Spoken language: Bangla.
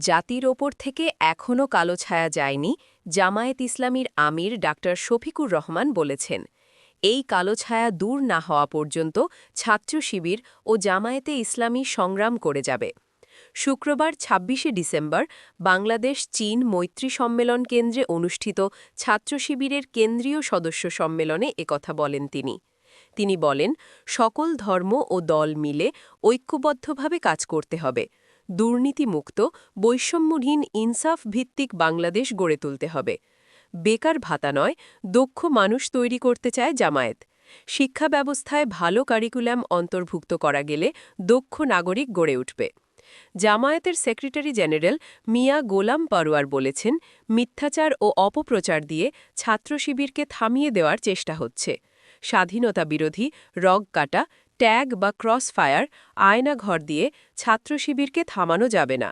জাতির ওপর থেকে এখনও কালো ছায়া যায়নি, জামায়াত ইসলামীর আমির ডাক্তার শফিকুর রহমান বলেছেন। এই কালো ছায়া দূর না হওয়া পর্যন্ত ছাত্র শিবির ও জামায়াতে ইসলামী সংগ্রাম করে যাবে। শুক্রবার ২৬শে ডিসেম্বর বাংলাদেশ চীন মৈত্রী সম্মেলন কেন্দ্রে অনুষ্ঠিত ছাত্র শিবিরের কেন্দ্রীয় সদস্য সম্মেলনে একথা বলেন তিনি। তিনি বলেন, সকল ধর্ম ও দল মিলে ঐক্যবদ্ধভাবে কাজ করতে হবে। দুর্নীতিমুক্ত, বৈষম্যহীন ইনসাফ ভিত্তিক বাংলাদেশ গড়ে তুলতে হবে। বেকার ভাতা নয়, দক্ষ মানুষ তৈরি করতে চায় জামায়াত। শিক্ষা ব্যবস্থায় ভালো কারিকুলাম অন্তর্ভুক্ত করা গেলে দক্ষ নাগরিক গড়ে উঠবে। জামায়াতের সেক্রেটারি জেনারেল মিয়া গোলাম পারোয়ার বলেছেন, মিথ্যাচার ও অপপ্রচার দিয়ে ছাত্র শিবিরকে থামিয়ে দেওয়ার চেষ্টা হচ্ছে। স্বাধীনতা বিরোধী রগ কাটা ট্যাগ বা ক্রস ফায়ার আয়না ঘর দিয়ে ছাত্র শিবিরকে থামানো যাবে না।